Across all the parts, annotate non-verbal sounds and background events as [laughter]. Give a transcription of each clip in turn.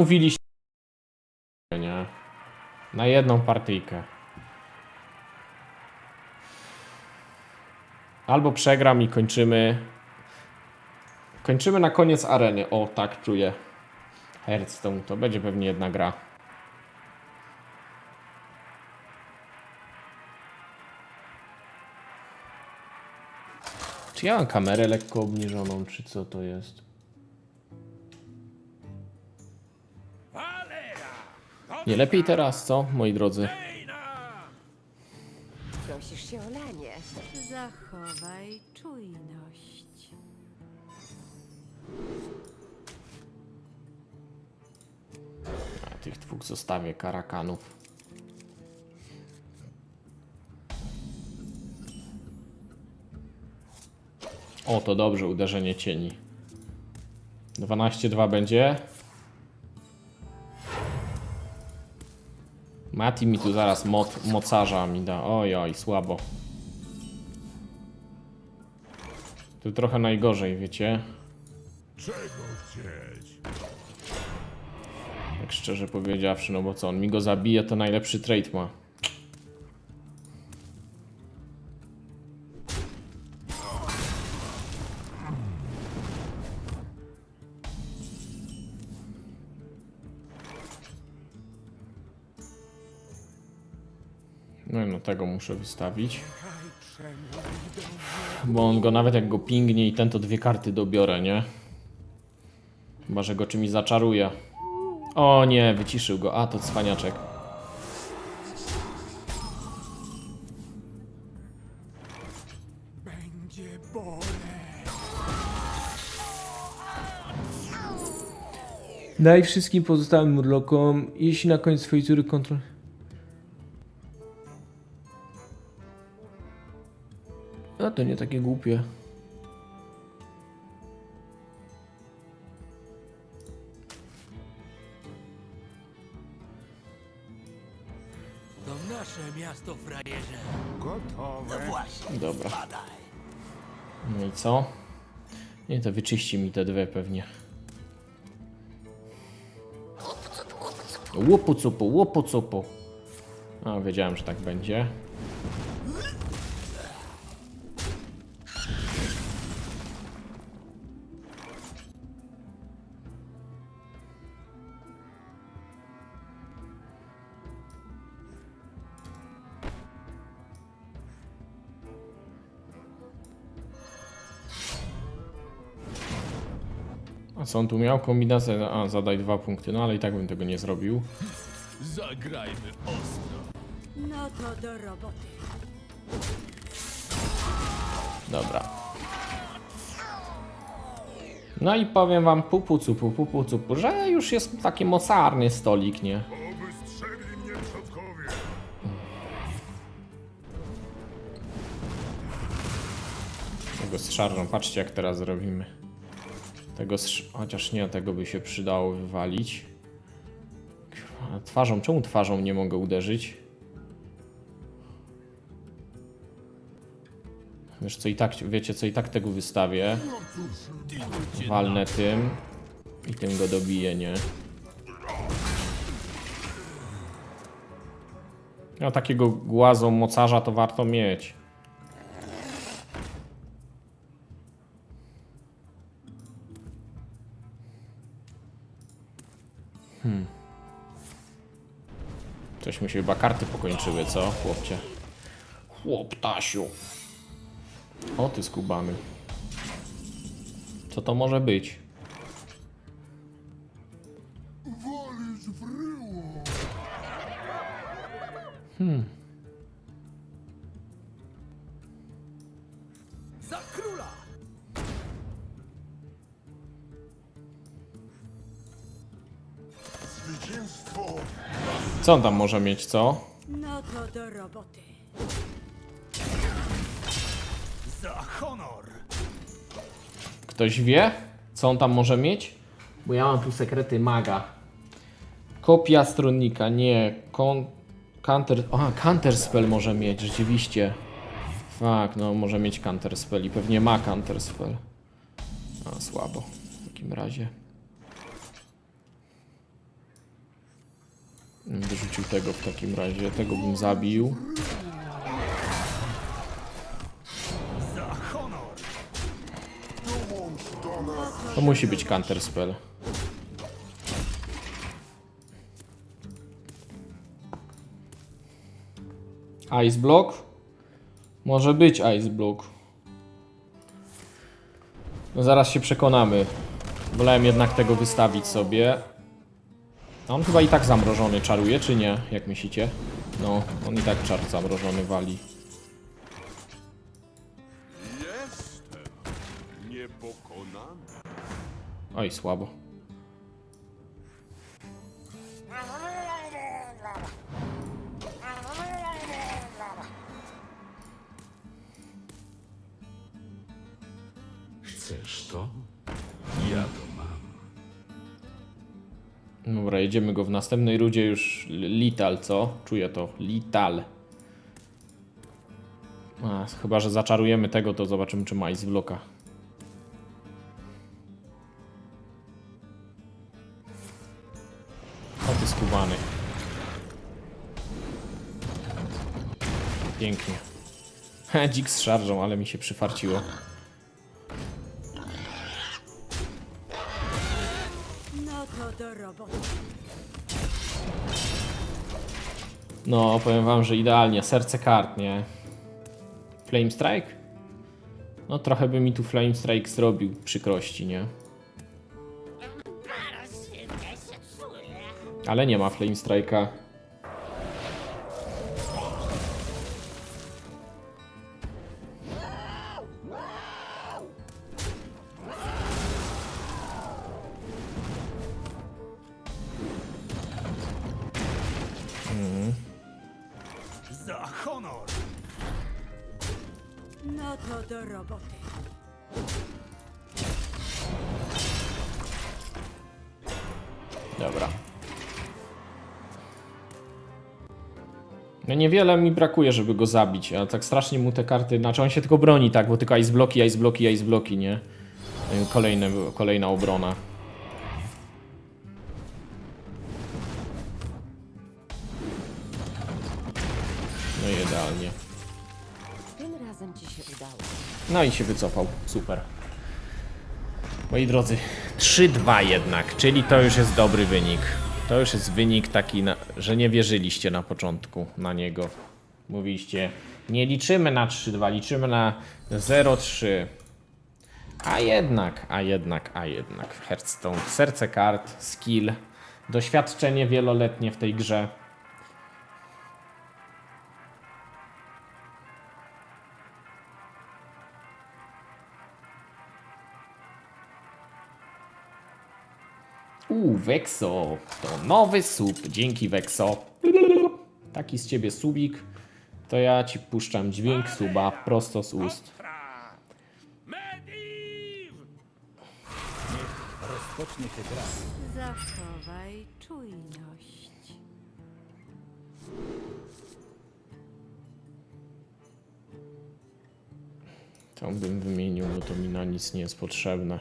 zamówiliście. Nie. Na jedną partyjkę. Albo przegram i kończymy. Kończymy na koniec areny. O, tak czuję. Hearthstone to będzie pewnie jedna gra. Czy ja mam kamerę lekko obniżoną, czy co to jest? Nie lepiej teraz, co, moi drodzy? Prosisz się o lanie. Zachowaj czujność. A tych dwóch zostawię karakanów. O, to dobrze, uderzenie cieni. 12-2 będzie. Mati mi tu zaraz moc, mocarza mi da. Oj, oj, słabo. Tu trochę najgorzej, wiecie? Czego chcieć? Tak szczerze powiedziawszy, no bo co, on mi go zabije, to najlepszy trade ma. Tego muszę wystawić. Bo on go nawet jak go pingnie i ten to dwie karty dobiorę, nie? Chyba, że go czymś zaczaruje. O nie, wyciszył go. A, to cwaniaczek. Daj wszystkim pozostałym murlokom, jeśli na koniec swojej tury kontrol... A to nie takie głupie. To nasze miasto, frajerze. Gotowe. Dobra. No i co? Nie, to wyczyści mi te dwie pewnie. Łupu cupu, łupu cupu. A, wiedziałem, że tak będzie. A co on tu miał? Kombinację. A, zadaj dwa punkty. No ale i tak bym tego nie zrobił. Zagrajmy ostro. No to do roboty. Dobra. No i powiem wam pupu cupu, pupu cupu, że już jest taki mocarny stolik, nie? Oby strzegli mnie przodkowie. Tego z szarżą. Patrzcie jak teraz zrobimy. Tego Chociaż nie, tego by się przydało wywalić. Twarzą, czemu twarzą nie mogę uderzyć? Wiesz co, i tak, wiecie co, i tak tego wystawię. Walnę tym. I tym go dobiję, nie? No takiego głazą mocarza to warto mieć. Coś mi się chyba karty pokończyły, co, chłopcie? Chłoptasiu. O, ty skubany. Co to może być? Co on tam może mieć, co? No to do roboty. Za honor! Ktoś wie, co on tam może mieć? Bo ja mam tu sekrety maga. Kopia stronnika, nie. Kon... Counter... Aha, counter spell może mieć, rzeczywiście. Fak, no może mieć counter spell i pewnie ma counter spell. A, słabo. W takim razie. Wyrzucił tego w takim razie. Tego bym zabił. To musi być counter spell. Ice block? Może być ice block. No zaraz się przekonamy. Wolałem jednak tego wystawić sobie. A on chyba i tak zamrożony czaruje, czy nie? Jak myślicie? No, on i tak czar zamrożony wali. Jestem niepokonany. Oj, słabo. Dobra, jedziemy go w następnej rudzie już Lital, co? Czuję to. Lital. A, chyba, że zaczarujemy tego, to zobaczymy, czy ma. O, ty skubany. Pięknie. [laughs] Dzik z szarżą, ale mi się przyfarciło. No, powiem wam, że idealnie. Serce kart, nie? Flame Strike? No, trochę by mi tu Flame Strike zrobił przykrości, nie? Ale nie ma Flame Strike'a. Dobra. No niewiele mi brakuje, żeby go zabić, a tak strasznie mu te karty... Znaczy on się tylko broni, tak, bo tylko ice bloki, ice bloki, ice bloki, nie? Kolejne, kolejna obrona. No i idealnie. No i się wycofał. Super. Moi drodzy, 3-2 jednak, czyli to już jest dobry wynik. To już jest wynik taki, na, że nie wierzyliście na początku na niego. Mówiliście, nie liczymy na 3-2, liczymy na 0-3. A jednak, a jednak, a jednak. Hearthstone, serce kart, skill, doświadczenie wieloletnie w tej grze. Uuu, Vexo, to nowy sub. Dzięki Vexo. Taki z ciebie subik. To ja ci puszczam dźwięk suba prosto z ust. Rozpocznie się gra. Zachowaj czujność. To bym wymienił, bo to mi na nic nie jest potrzebne.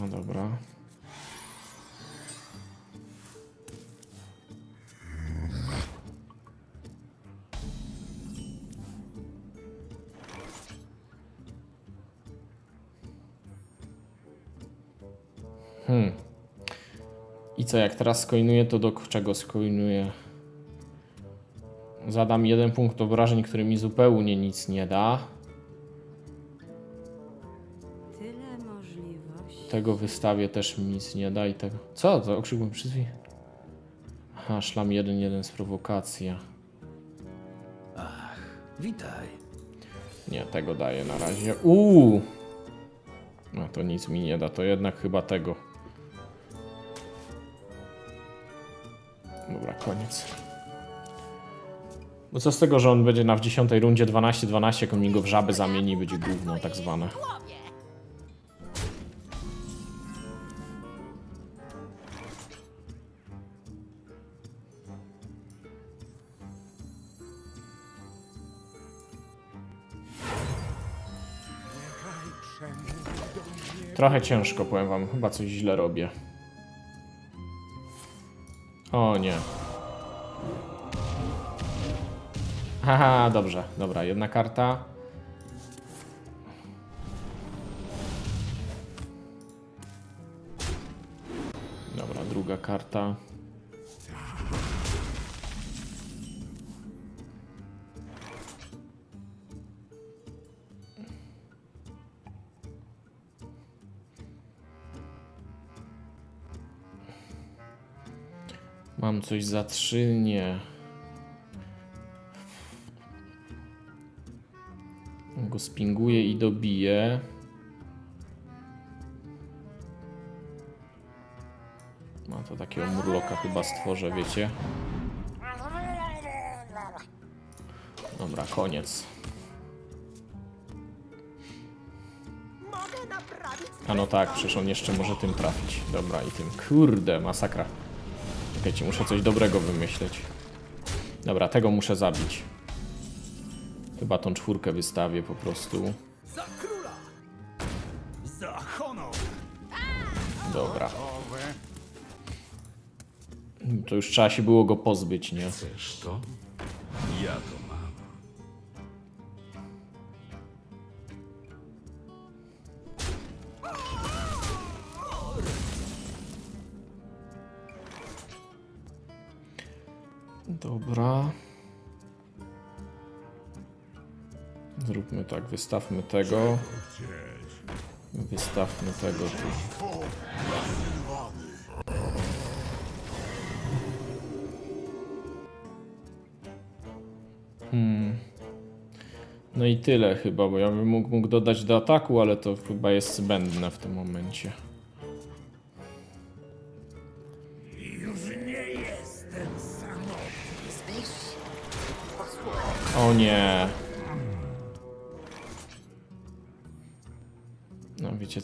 No dobra. Hmm. I co, jak teraz skoinuję, to do czego skoinuję? Zadam jeden punkt obrażeń, który mi zupełnie nic nie da. Tyle możliwości. Tego wystawię też mi nic nie da i tego. Co to? Okrzykłem przyzwij. Aha, szlam 1-1 z prowokacja. Witaj. Nie, tego daję na razie. Uuu! No to nic mi nie da, to jednak chyba tego. Dobra, koniec. Bo co z tego, że on będzie na w 10 rundzie 12-12, jak on mi go w żabę zamieni, będzie gówno tak zwane. Trochę ciężko, powiem wam. Chyba coś źle robię. O nie. Haha, dobrze, dobra, jedna karta. Dobra, druga karta. Mam coś za trzy? Nie. Go spinguję i dobiję. No to takiego murloka chyba stworzę, wiecie. Dobra, koniec. A no tak, przecież on jeszcze może tym trafić. Dobra, i tym. Kurde, masakra. Czekajcie, muszę coś dobrego wymyśleć. Dobra, tego muszę zabić. Chyba tą czwórkę wystawię po prostu. Za króla! Za honor! Dobra. To już trzeba się było go pozbyć, nie? Chcesz to? Ja to tak, wystawmy tego. Wystawmy tego tu. Hmm. No i tyle chyba, bo ja bym mógł, mógł dodać do ataku, ale to chyba jest zbędne w tym momencie. O nie.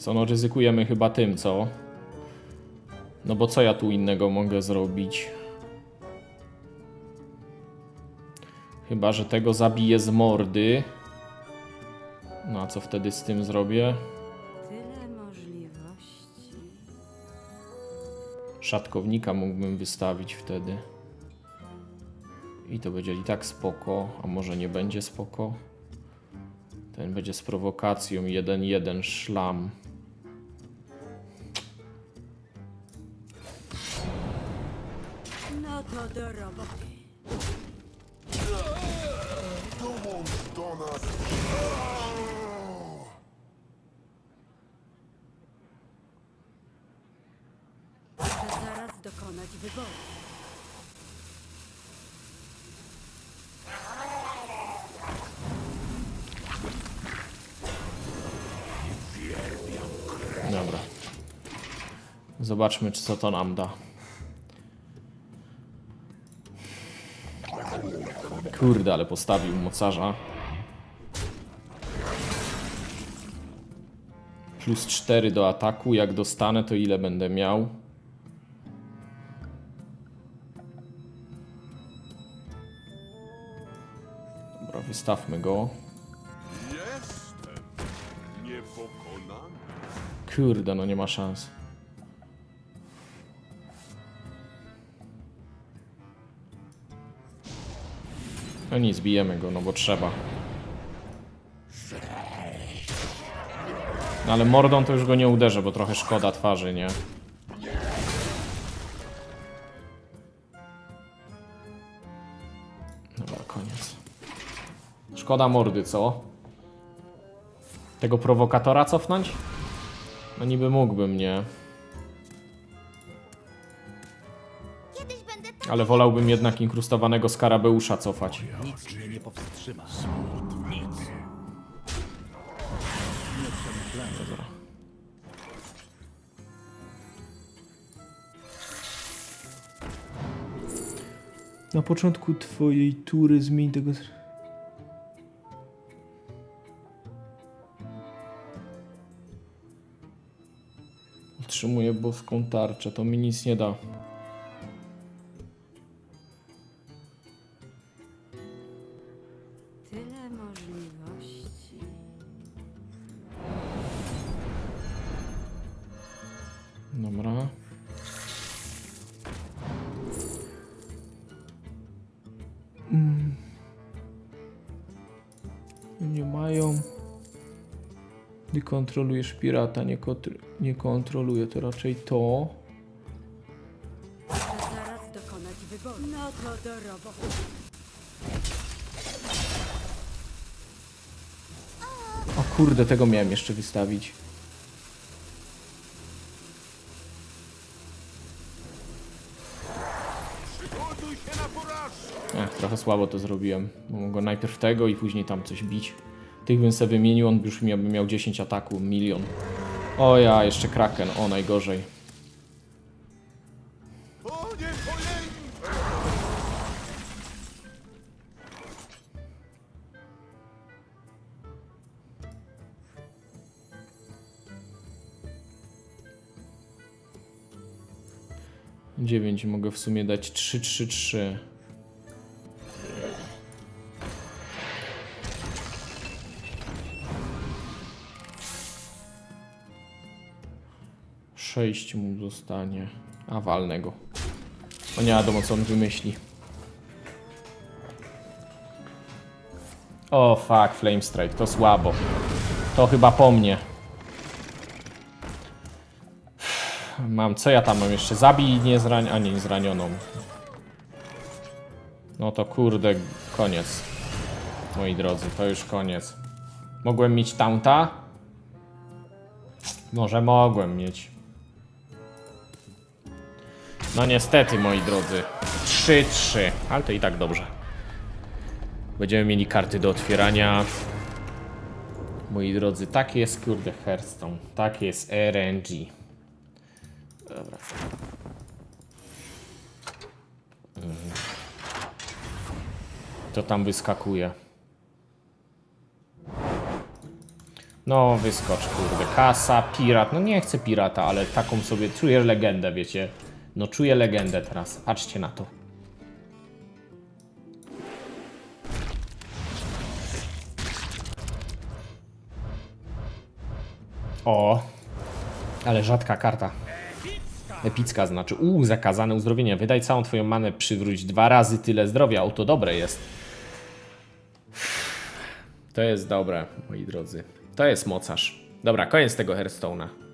Co, no ryzykujemy chyba tym, co? No bo co ja tu innego mogę zrobić? Chyba, że tego zabiję z mordy. No a co wtedy z tym zrobię? Tyle możliwości. Szatkownika mógłbym wystawić wtedy. I to będzie i tak spoko, a może nie będzie spoko. Ten będzie z prowokacją 1-1 szlam. No to do roboty. Muszę zaraz dokonać wyboru. Dobra. Zobaczmy, czy co to nam da. Kurde, ale postawił mocarza. Plus 4 do ataku. Jak dostanę, to ile będę miał? Dobra, wystawmy go. Kurde, no nie ma szans. No nic, bijemy go, no bo trzeba. No ale mordą to już go nie uderzę, bo trochę szkoda twarzy, nie? Dobra, koniec. Szkoda mordy, co? Tego prowokatora cofnąć? No niby mógłbym, nie? Ale wolałbym jednak inkrustowanego skarabeusza cofać. Nic mnie nie powstrzyma. Na początku twojej tury zmień tego... Otrzymuję boską tarczę, to mi nic nie da. Nie mają. Gdy kontrolujesz pirata, nie, kontr- nie kontroluje to raczej to. Zaraz dokonać wyboru. No to do roboty. O kurde, tego miałem jeszcze wystawić. Ech, trochę słabo to zrobiłem. Mogłem go najpierw tego i później tam coś bić. Tych bym sobie wymienił, on już miałby miał 10 ataku, milion. O ja, jeszcze Kraken, o najgorzej. Dziewięć mogę w sumie dać trzy, trzy, trzy. 6 mu zostanie. A. O nie wiadomo co on wymyśli. O fuck, Flame Strike, to słabo. To chyba po mnie. Mam, co ja tam mam jeszcze? Zabij nie zrań... a nie, nie zranioną. No to kurde, koniec. Moi drodzy, to już koniec. Mogłem mieć taunta? Może mogłem mieć. No niestety, moi drodzy. 3-3, ale to i tak dobrze. Będziemy mieli karty do otwierania. Moi drodzy, tak jest kurde Hearthstone. Tak jest RNG. Dobra. Mhm. To tam wyskakuje. No, wyskocz, kurde. Kasa, pirat. No nie chcę pirata, ale taką sobie czuję legendę, wiecie. No czuję legendę teraz. Patrzcie na to. O, ale rzadka karta. Epicka znaczy, uuu, zakazane uzdrowienie. Wydaj całą twoją manę, przywróć dwa razy tyle zdrowia. O, to dobre jest. To jest dobre, moi drodzy. To jest mocarz. Dobra, koniec tego Hearthstone'a.